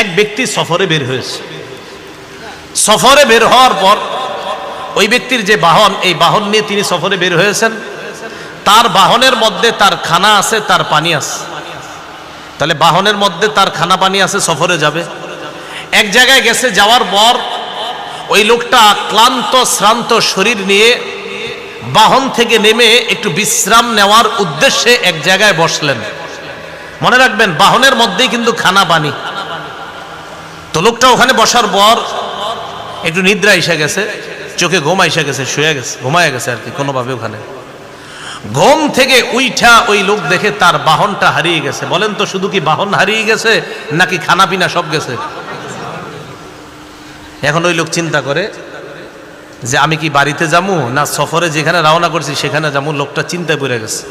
এক ব্যক্তি সফরে বের হয়েছে। সফরে বের হওয়ার পর ওই ব্যক্তির যে বাহন, এই বাহন নিয়ে তিনি সফরে বের হয়েছেন। তার বাহনের মধ্যে তার খানা আছে, তার পানি আছে। তাহলে বাহনের মধ্যে তার খানা পানি আছে, সফরে যাবে। এক জায়গায় গেছে, যাওয়ার পর ওই লোকটা ক্লান্ত, শ্রান্ত শরীর নিয়ে বাহন থেকে নেমে একটু বিশ্রাম নেওয়ার উদ্দেশ্যে এক জায়গায় বসলেন। মনে রাখবেন, বাহনের মধ্যেই কিন্তু খানা পানি। তো লোকটা ওখানে বসার পর একটু নিদ্রা এসে গেছে, চোখে ঘুম এসে গেছে, শুয়ে গেছে, ঘুমায় গেছে আর কি, কোনোভাবে ওখানে। ঘুম থেকে উইঠা ওই লোক দেখে তার বাহনটা হারিয়ে গেছে। বলেন তো, শুধু কি বাহন হারিয়ে গেছে নাকি খানা পিনা সব গেছে? এখন ওই লোক চিন্তা করে যে আমি কি বাড়িতে যামু না সফরে যেখানে রওনা করছি সেখানে যাব লোকটা চিন্তায় পড়ে গেছে।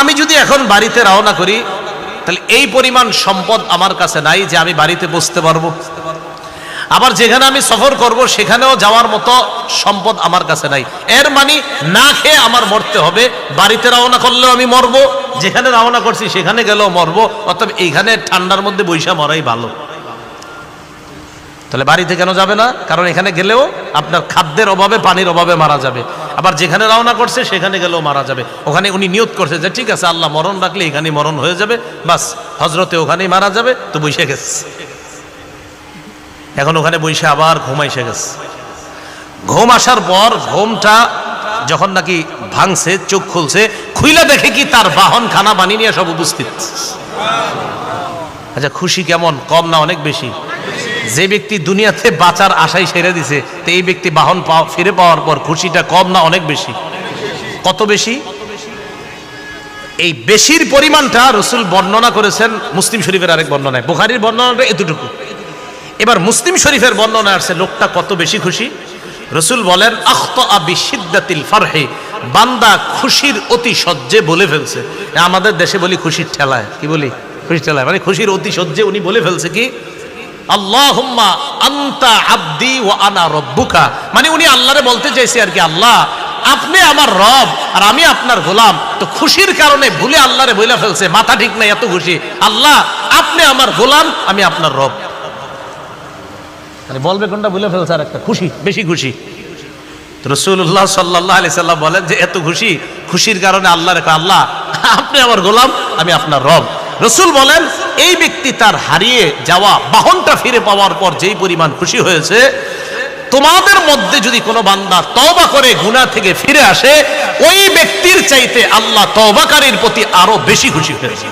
আমি যদি এখন বাড়িতে রওনা করি তাহলে এই পরিমাণ সম্পদ আমার কাছে নাই যে আমি বাড়িতে বসতে পারব। আবার যেখানে আমি সফর করব, সেখানেও যাওয়ার মতো সম্পদ আমার কাছে নাই। এর মানে না খেয়ে আমার মরতে হবে, বাড়িতে রওনা করলেও আমি মরবো, যেখানে রওনা করছি সেখানে গেলেও মরবো অর্থাৎ এইখানে ঠান্ডার মধ্যে বৈশা মরাই ভালো। তাহলে বাড়িতে কেন যাবে না? কারণ এখানে গেলেও আপনার খাদ্যের অভাবে, পানির অভাবে মারা যাবে। আবার যেখানে রওনা করছে, সেখানে গেলেও মারা যাবে। ওখানে উনি নিয়ত করছে যে, ঠিক আছে, আল্লাহ মরণ রাখলে এখানে মরণ হয়ে যাবে। বাস হজরতে ওখানেই মারা যাবে, তো বৈশা গেছে। এখন ওখানে বৈশে আবার ঘুম এসে গেছে। ঘুম আসার পর ঘুমটা যখন নাকি ভাঙছে, চোখ খুলছে, খুইলা দেখে কি তার বাহন খানা বানিয়ে নিয়ে সব উপস্থিত। আচ্ছা খুশি কেমন? কম না, অনেক বেশি? যে ব্যক্তি দুনিয়াতে বাঁচার আশাই সেরে দিছে, তো এই ব্যক্তি বাহন ফিরে পাওয়ার পর খুশিটা কম না অনেক বেশি? কত বেশি? এই বেশির পরিমাণটা রসুল বর্ণনা করেছেন, মুসলিম শরীফের আরেক বর্ণনায়। বুখারির বর্ণনাটা এতটুকু। এবার মুসলিম শরীফের বর্ণনা আসছে, লোকটা কত বেশি খুশি? রসুল বলেন আখত আবি সিদ্দাতিল ফারহে বান্দা খুশির অতি সহ্যে বলে ফেলছে। আমাদের দেশে বলি খুশির ঠেলায়। কি বলি? খুশির ঠেলায়। মানে খুশির অতি সহ্যে উনি বলে ফেলছে কি? আল্লাহুম্মা আন্তা আব্দি ওয়া আনা রব্বুকা। মানে উনি আল্লাহরে বলতে চাইছে আর কি, আল্লাহ, আপনি আমার রব আর আমি আপনার গোলাম। তো খুশির কারণে ভুলে আল্লাহরে বইলা ফেলছে, মাথা ঠিক নাই, এত খুশি। আল্লাহ, আপনি আমার গোলাম, আমি আপনার রব। মানে বলবে কোনটা বলে ফেলছে আর একটা খুশি, বেশি খুশি। রসুল্লাহ সাল্লাহ আলি সাল্লাম বলেন যে, এত খুশি, খুশির কারণে আল্লাহ রেখা আল্লাহ, আপনি আমার গোলাম, আমি আপনার রব। রসুল বলেন এই ব্যক্তি তার হারিয়ে যাওয়া বাহনটা ফিরে পাওয়ার পর যেই পরিমাণ খুশি হয়েছে, তোমাদের মধ্যে যদি কোনো বান্দা তওবা করে, গুনাহ থেকে ফিরে আসে, ওই ব্যক্তির চাইতে আল্লাহ তবাকারীর প্রতি আরও বেশি খুশি হয়েছে